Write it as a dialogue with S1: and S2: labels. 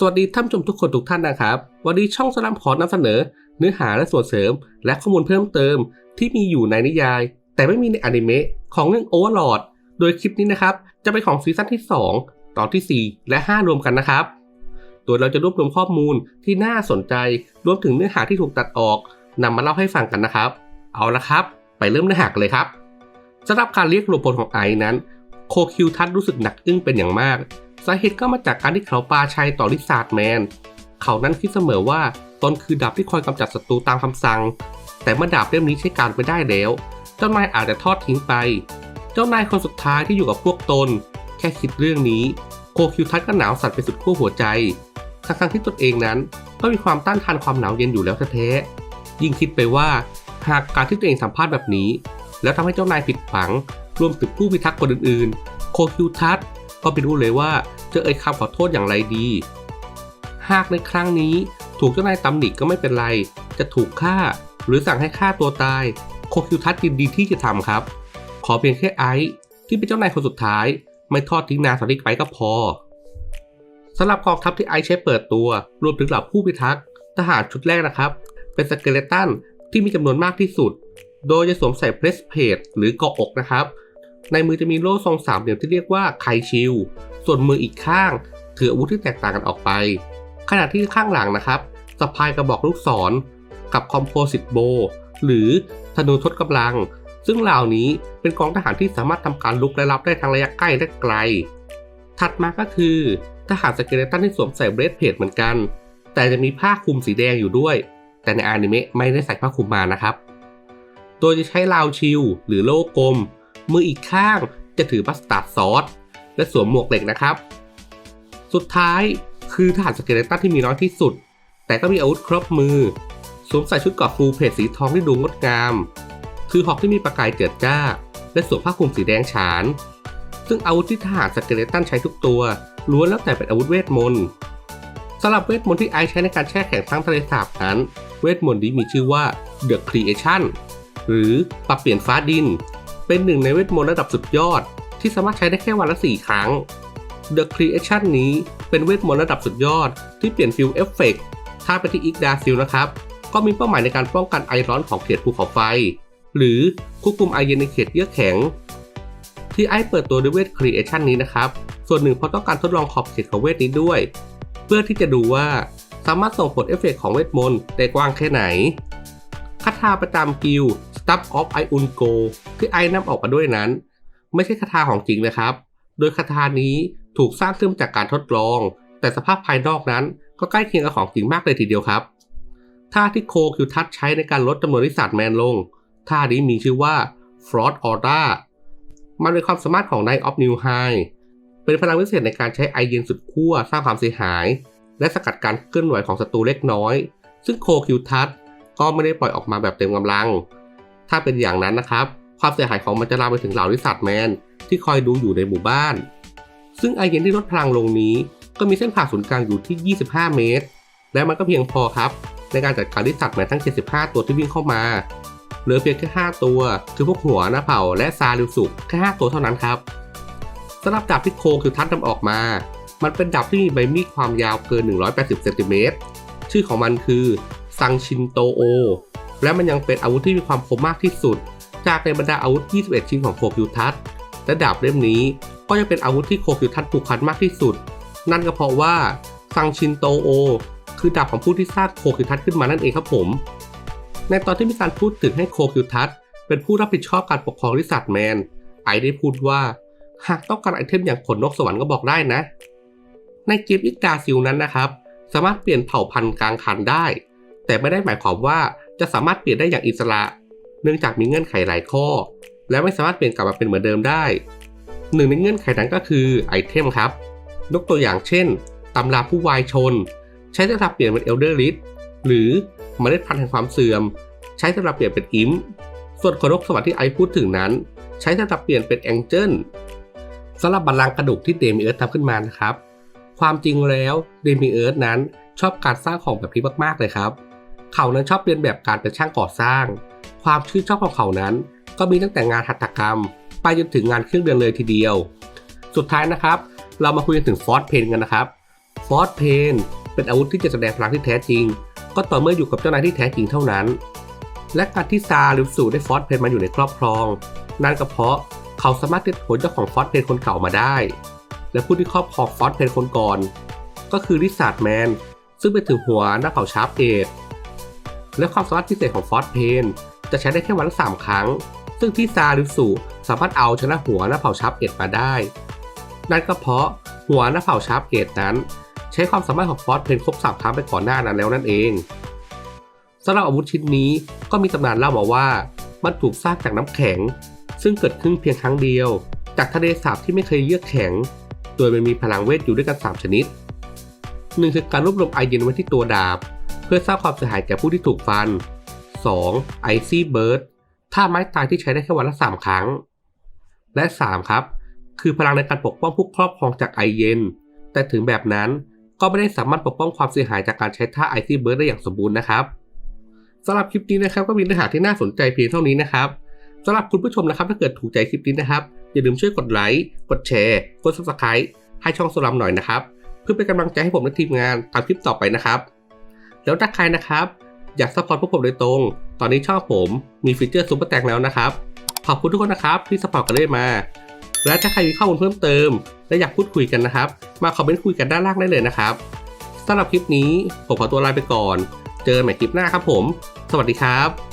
S1: สวัสดีท่านผู้ชมทุกคนทุกท่านนะครับ วันนี้ช่องสลัมขอนำเสนอ เนื้อหาและส่วนเสริม และข้อมูลเพิ่มเติม ที่มีอยู่ในนิยาย แต่ไม่มีในอนิเมะของเรื่อง Overlord โดยคลิปนี้นะครับ จะเป็นของซีซั่นที่ 2 ตอนที่ 4 และ 5 รวมกันนะครับ โดยเราจะรวบรวมข้อมูลที่น่าสนใจรวมถึงเนื้อหาที่ถูกตัดออกนำมาเล่าให้ฟังกันนะครับ เอาละครับ ไปเริ่มเนื้อหากันเลยครับสำหรับการเรียกรวมพลของไอนั้น โคคิวทัศน์รู้สึกหนักอึ้งเป็นอย่างมากาเหตุก็มาจากการที่เขาปาชัยต่อลิซาร์ดแมน เขานั้นคิดเสมอว่าตนคือดาบที่คอยกำจัดศัตรูตามคำสั่ง แต่เมื่อดาบเล่มนี้ใช้การไปได้แล้ว เจ้านายอาจจะทอดทิ้งไป เจ้านายคนสุดท้ายที่อยู่กับพวกตน แค่คิดเรื่องนี้ โคคิวทัศก็หนาวสั่นไปสุดขั้วหัวใจทั้งที่ตนเองนั้นก็มีความต้านทานความหนาวเย็นอยู่แล้วแท้ๆยิ่งคิดไปว่าหากการที่ตัวเองสัมภาษณ์แบบนี้ แล้วทำให้เจ้านายผิดหวัง รวมถึงผู้พิทักษ์คนอื่นๆ โคคิวทัศ ก็ไม่รู้เลยว่าจะเอ่ยคำขอโทษอย่างไรดี หากในครั้งนี้ถูกเจ้านายตำหนิก็ไม่เป็นไร จะถูกฆ่า หรือสั่งให้ฆ่าตัวตาย โคคิวทัศน์ยินดีที่จะทำครับ ขอเพียงแค่ไอซ์ที่เป็นเจ้านายคนสุดท้าย ไม่ทอดทิ้งนาสาริกไปก็พอสำหรับกองทัพที่ไอซ์ใช้เปิดตัวรวมถึงเหล่าผู้พิทักษ์ทหารชุดแรกนะครับ เป็นสเกเลตันที่มีจำนวนมากที่สุด โดยจะสวมใส่เพรสเพดหรือเกาะอกนะครับ ในมือจะมีโล่ทรงสามเหลี่ยมที่เรียกว่าไคชิล ส่วนมืออีกข้างถืออาวุธที่แตกต่างกันออกไป ขณะที่ข้างหลังนะครับสะพายกระบอกลูกศร กับคอมโพสิตโบหรือธนูทดกำลัง ซึ่งเหล่านี้เป็นกองทหารที่สามารถทำการลุกและรับได้ทั้งระยะใกล้และไกล ถัดมาก็คือทหารสเกเลตันที่สวมใส่เบรดเพดเหมือนกัน แต่จะมีผ้าคลุมสีแดงอยู่ด้วย แต่ในอนิเมะไม่ได้ใส่ผ้าคลุมมานะครับ โดยจะใช้ลาวชิลหรือโล่กลม มืออีกข้างจะถือบัสตาร์ดซอสและสวมหมวกเหล็กนะครับ สุดท้ายคือทหารสเกเลตันที่มีน้อยที่สุด แต่ก็มีอาวุธครบมือ สวมใส่ชุดเกราะฟูเพจสีทองที่ดูงดงาม คือหอกที่มีประกายเจิดจ้า และสวมผ้าคลุมสีแดงฉาน ซึ่งอาวุธที่ทหารสเกเลตันใช้ทุกตัวล้วนแล้วแต่เป็นอาวุธเวทมนต์สำหรับเวทมนต์ที่ไอใช้ในการแช่แข็งทั้งทะเลสาบนั้น เวทมนต์นี้มีชื่อว่า The Creation หรือปรับเปลี่ยนฟ้าดิน เป็นหนึ่งในเวทมนต์ระดับสุดยอด ที่สามารถใช้ได้แค่วันละ 4 ครั้ง The Creation นี้เป็นเวทมนต์ระดับสุดยอด ที่เปลี่ยนฟิลเอฟเฟกถ้าไปที่อีกดาซิลนะครับ ก็มีเป้าหมายในการป้องกันไอร้อนของเขตภูเขาไฟ หรือควบคุมไอเย็นในเขตเยือกแข็ง ที่ไอเปิดตัวด้วยเวท Creation นี้นะครับ ส่วนหนึ่งเพราะต้องการทดลองขอบเขตของเวทนี้ด้วย เพื่อที่จะดูว่าสามารถส่งผลเอฟเฟกของเวทมนต์ได้กว้างแค่ไหนคาถาประจำกิล Stub of I Un Go ที่ไอนำออกมาด้วยนั้น ไม่ใช่คาถาของจริงนะครับ โดยคาถานี้ถูกสร้างขึ้นจากการทดลอง แต่สภาพภายนอกนั้นก็ใกล้เคียงกับของจริงมากเลยทีเดียวครับท่าที่โคคิวทัชใช้ในการลดจำนวนนิสัตแมนลงท่านี้มีชื่อว่า Frost Aura มันเป็นความสามารถของ Night of New High เป็นพลังพิเศษในการใช้ไอเย็นสุดขั้วสร้างความเสียหาย และสกัดการเคลื่อนไหวของศัตรูเล็กน้อย ซึ่งโคคิวทัชก็ไม่ได้ปล่อยออกมาแบบเต็มกำลัง ถ้าเป็นอย่างนั้นนะครับ ความเสียหายของมันจะลามไปถึงเหล่าลิสัตแมนที่คอยดูอยู่ในหมู่บ้าน ซึ่งไอเย็นที่ลดพลังลงนี้ ก็มีเส้นผ่าศูนย์กลางอยู่ที่ 25 เมตร และมันก็เพียงพอครับในการจัดการลิสัตแมนทั้ง 75 ตัวที่วิ่งเข้ามาเหลือเพียงแค่ 5 ตัว คือพวกหัวหน้าเผ่าและซาลิวสุแค่ 5 ตัวเท่านั้นครับสำหรับดาบที่โคคือทัดนำออกมา มันเป็นดาบที่มีใบมีดความยาวเกิน 180 เซนติเมตร ชื่อของมันคือซังชินโตโอ และมันยังเป็นอาวุธที่มีความคมมากที่สุด จากในบรรดาอาวุธ 21 ชิ้นของโคคิวทัสและดาบเล่มนี้ก็ยังเป็นอาวุธที่โคคิวทัสผูกพันมากที่สุด นั่นก็เพราะว่าซังชินโตโอ คือดาบของผู้ที่สร้างโคคิวทัสขึ้นมานั่นเองครับผม ในตอนที่มีการพูดถึงให้โคคิวทัสเป็นผู้รับผิดชอบการปกครองลิซัตแมน ไอได้พูดว่า หากต้องการไอเทมอย่างขนนกสวรรค์ก็บอกได้นะ ในเกมอิกดาซิลนั้นนะครับ สามารถเปลี่ยนเผ่าพันธุ์กลางคันได้ แต่ไม่ได้หมายความว่า จะสามารถเปลี่ยนได้อย่างอิสระ เนื่องจากมีเงื่อนไขหลายข้อ และไม่สามารถเปลี่ยนกลับมาเป็นเหมือนเดิมได้ หนึ่งในเงื่อนไขนั้นก็คือไอเทมครับ ยกตัวอย่างเช่นตำราผู้วายชน ใช้สำหรับเปลี่ยนเป็นเอลเดอร์ลิสหรือเมล็ดพันธุ์แห่งความเสื่อม ใช้สำหรับเปลี่ยนเป็นอิมส่วนขนกสวรรค์ที่ไอพูดถึงนั้น ใช้สำหรับเปลี่ยนเป็นแองเจิลสำหรับบัลลังก์กระดูกที่เดมิเอิร์ธทำขึ้นมานะครับ ความจริงแล้วเดมิเอิร์ธนั้นชอบการสร้างของแบบนี้มากๆเลยครับ เขานั้นชอบเรียนแบบการเป็นช่างก่อสร้าง ความชื่นชอบของเขานั้น ก็มีตั้งแต่งานหัตถกรรม ไปจนถึงงานเครื่องเรือนเลยทีเดียว สุดท้ายนะครับ เรามาคุยกันถึงฟอสเพนกันนะครับฟอสเพนเป็นอาวุธที่จะแสดงพลังที่แท้จริง ก็ต่อเมื่ออยู่กับเจ้านายที่แท้จริงเท่านั้น และการที่ซาหรือสูได้ฟอสเพนมาอยู่ในครอบครอง นั่นก็เพราะเขาสามารถติดผลเจ้าของฟอสเพนคนเก่ามาได้ และผู้ที่ครอบครองฟอสเพนคนก่อน ก็คือริซาร์ดแมนซึ่งเป็นถึงหัวน้าเผ่าชาร์ปเอด และความสามารถพิเศษของฟอสเพนจะใช้ได้แค่วันละสามครั้ง ซึ่งที่ซาหรือสูสามารถเอาชนะหัวหน้าเผ่าชาร์ปเอ็ดมาได้ นั่นก็เพราะหัวหน้าเผ่าชาร์ปเอ็ดนั้น ใช้ความสามารถของฟอสเพนครบสามครั้งไปก่อนหน้านั้นแล้วนั่นเองสำหรับอาวุธชิ้นนี้ก็มีตำนานเล่ามาว่า มันถูกสร้างจากน้ำแข็ง ซึ่งเกิดขึ้นเพียงครั้งเดียว จากทะเลสาบที่ไม่เคยเยือกแข็ง โดยมันมีพลังเวทอยู่ด้วยกัน 3 ชนิดหนึ่งคือการรวบรวมไอเย็นไว้ที่ตัวดาบ เพื่อสร้างความเสียหายแก่ผู้ที่ถูกฟัน 2. ไอซี่เบิร์ดท่าไม้ตายที่ใช้ได้แค่วันละ 3 ครั้ง และ 3 ครับ คือพลังในการปกป้องผู้ครอบครองจากไอเย็น แต่ถึงแบบนั้นก็ไม่ได้สามารถปกป้องความเสียหายจากการใช้ท่าไอซี่เบิร์ดได้อย่างสมบูรณ์นะครับสำหรับคลิปนี้นะครับก็มีเนื้อหาที่น่าสนใจเพียงเท่านี้นะครับสำหรับคุณผู้ชมนะครับถ้าเกิดถูกใจคลิปนี้นะครับ อย่าลืมช่วยกดไลค์กดแชร์กด subscribe ให้ช่องสลัมหน่อยนะครับ เพื่อเป็นกำลังใจให้ผมและทีมงานทำคลิปต่อไปนะครับ แล้วถ้าใครนะครับ อยากสปอร์ตพวกผมโดยตรง ตอนนี้ชอบผมมีฟีเจอร์ซุปเปอร์แตงแล้วนะครับ ขอบคุณทุกคนนะครับที่สปอร์ตกันเรื่อยมา และถ้าใครมีข้อมูลเพิ่มเติม และอยากพูดคุยกันนะครับ มาคอมเมนต์คุยกันด้านล่างได้เลยนะครับสำหรับคลิปนี้ผมขอตัวลาไปก่อน เจอกันใหม่คลิปหน้าครับผม สวัสดีครับ